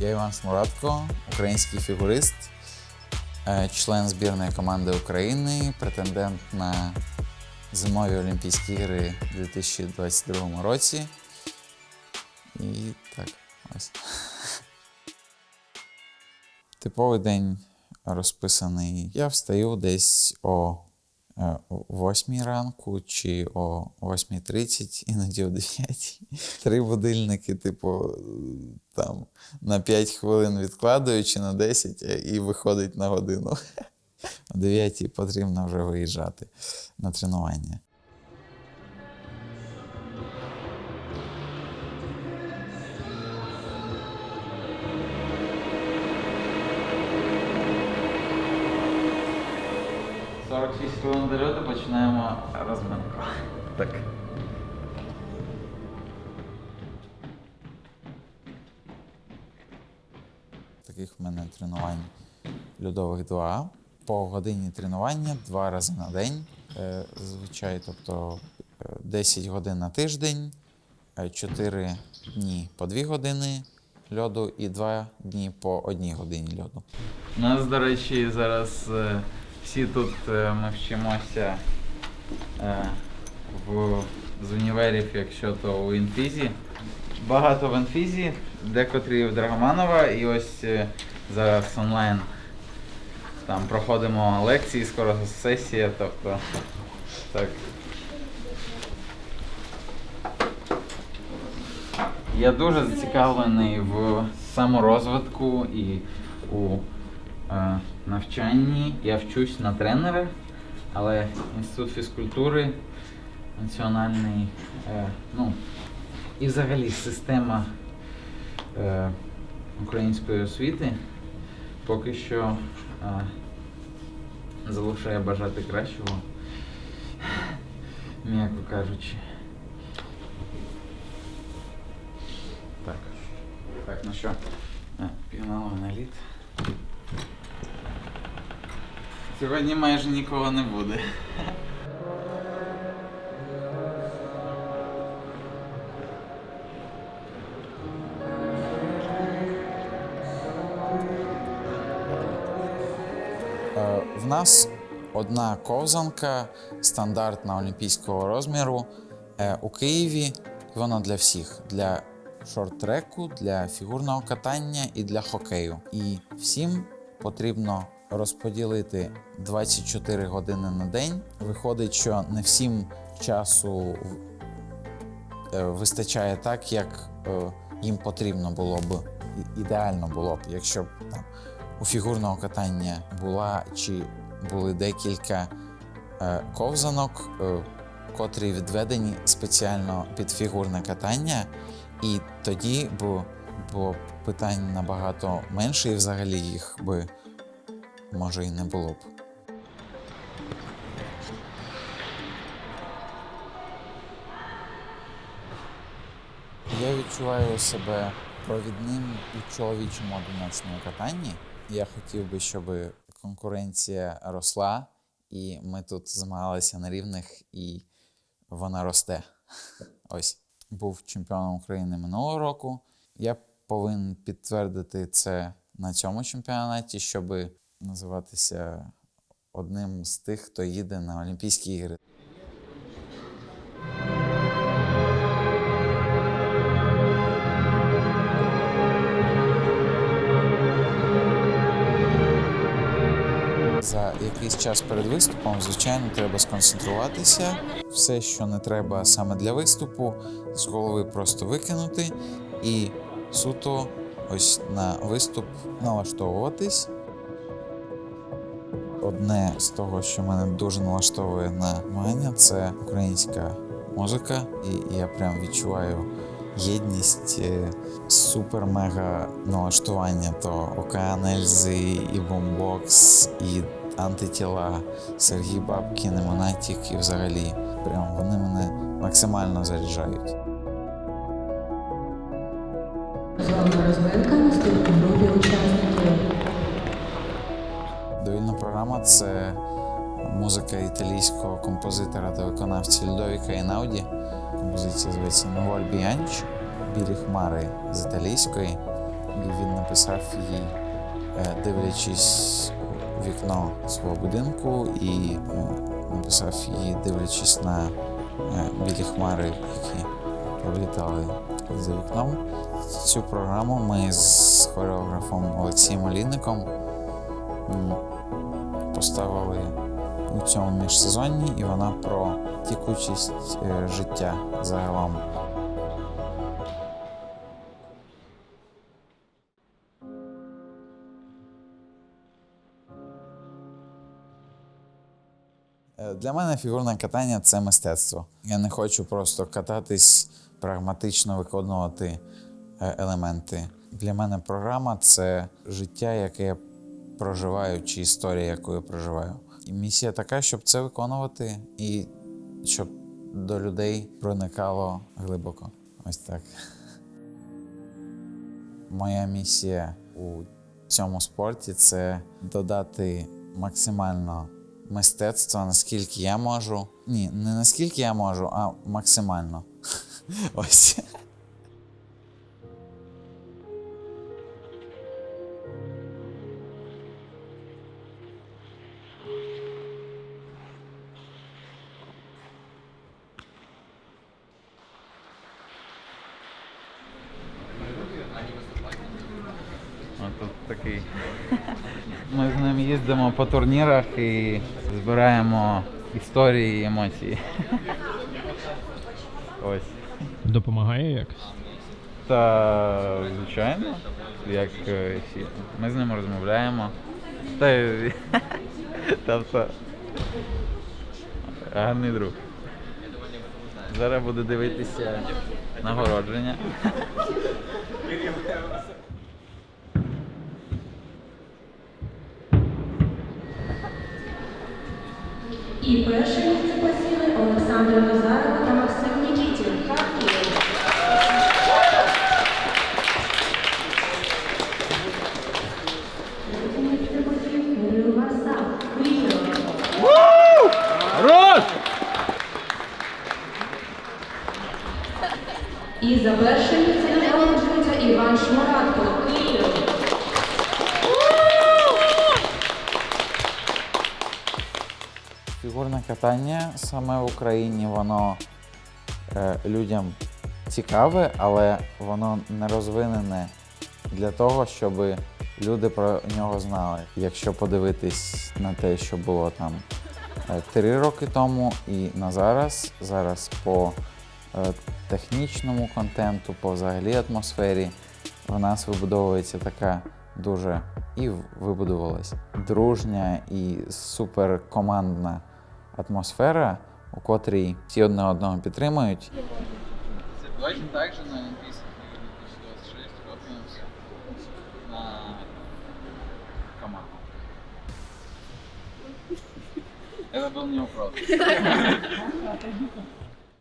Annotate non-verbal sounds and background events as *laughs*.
Я Іван Смурадко, український фігурист, е, член збірної команди України, претендент на зимові Олімпійські ігри у 2022 році. І так, ось. Типовий день розписаний. Я встаю десь о 8 ранку чи о 8.30, іноді о 9. *laughs* Три будильники, типу, там на 5 хвилин відкладаючи на 10 і виходить на годину. *laughs* О 9 потрібно вже виїжджати на тренування. – 46 хвилин до льоту починаємо розминку. Так. Таких в мене тренувань льодових два. По годині тренування два рази на день. Е, Зазвичай, тобто е, 10 годин на тиждень, 4 дні по 2 години льоду і 2 дні по одній годині льоду. У нас, до речі, зараз е, всі тут е, ми вчимося е, в, з універів, якщо то у інфізі. Багато в інфізі, декотрі в Драгоманова, і ось е, зараз онлайн там проходимо лекції, скоро сесія, тобто так. Я дуже зацікавлений в саморозвитку і у навчанні. Я вчусь на тренера, але інститут фізкультури національний, е, ну, і взагалі система е, української освіти поки що е, залишає бажати кращого, м'яко кажучи. Так. Так, ну що, е, пігнали на лід. Сьогодні майже нікого не буде. Е, В нас одна ковзанка стандартна олімпійського розміру е, у Києві. Вона для всіх: для шорт-треку, для фігурного катання і для хокею. І всім потрібно розподілити 24 години на день. Виходить, що не всім часу е, вистачає так, як е, їм потрібно було б. Ідеально було б, якщо б там у фігурного катання була чи були декілька е, ковзанок, котрі відведені спеціально під фігурне катання, і тоді б було питань набагато менше, і взагалі їх би може і не було б. Я відчуваю себе провідним у чоловічому одиночному катанні. Я хотів би, щоб конкуренція росла, і ми тут змагалися на рівних, і вона росте. *laughs* Ось був чемпіоном України минулого року. Я повинен підтвердити це на цьому чемпіонаті, щоб називатися одним з тих, хто їде на Олімпійські ігри. За якийсь час перед виступом, звичайно, треба сконцентруватися. Все, що не треба саме для виступу, з голови просто викинути і суто ось на виступ налаштовуватись. Одне з того, що мене дуже налаштовує на змагання, це українська музика, і я прям відчуваю єдність, е, супер-мега налаштування. То Океан Ельзи, і Бомбокс, і антитіла, Сергій Бабкін, і Монатік, і взагалі прям вони мене максимально заряджають. Зона розминка наступній групі це музика італійського композитора та виконавця Людовіка Інауді. Композиція зветься Новоль Біанч, Білі хмари з італійської. і він написав її, е, дивлячись у вікно свого будинку, і е, написав її, дивлячись на е, білі хмари, які пролітали за вікном. Цю програму ми з хореографом Олексієм Олійником поставили у цьому міжсезонні, і вона про тікучість е, життя загалом. Е, Для мене фігурне катання це мистецтво. Я не хочу просто кататись, прагматично виконувати е, елементи. Для мене програма це життя, яке я проживаю, чи історія, яку я проживаю. І місія така, щоб це виконувати і щоб до людей проникало глибоко. Ось так. Моя місія у цьому спорті це додати максимально мистецтва, наскільки я можу. Ні, не наскільки я можу, а максимально. *laughs* Ось. Такий. *laughs* Ми з ним їздимо по турнірах і збираємо історії і емоції. *laughs* Ось. Допомагає якось? Та звичайно, як е, всі. Ми з ним розмовляємо. Та, й- *laughs* тобто гарний друг. Зараз буду дивитися нагородження. І перше місце посіли Олександр Назаров та Максим Нікітін. Харків. Третє місце посів Кирил Варсак. Хорош! І за перше місце нагороджується Іван Шмаратко. Фігурне катання саме в Україні, воно е, людям цікаве, але воно не розвинене для того, щоб люди про нього знали. Якщо подивитись на те, що було там е, три роки тому і на зараз, зараз по е, технічному контенту, по взагалі атмосфері, в нас вибудовується така дуже і вибудувалась дружня і суперкомандна атмосфера, у котрій всі одне одного підтримують. Це точно так же на Олімпійських іграх 2026 рухаємося на команду. Был не вопрос.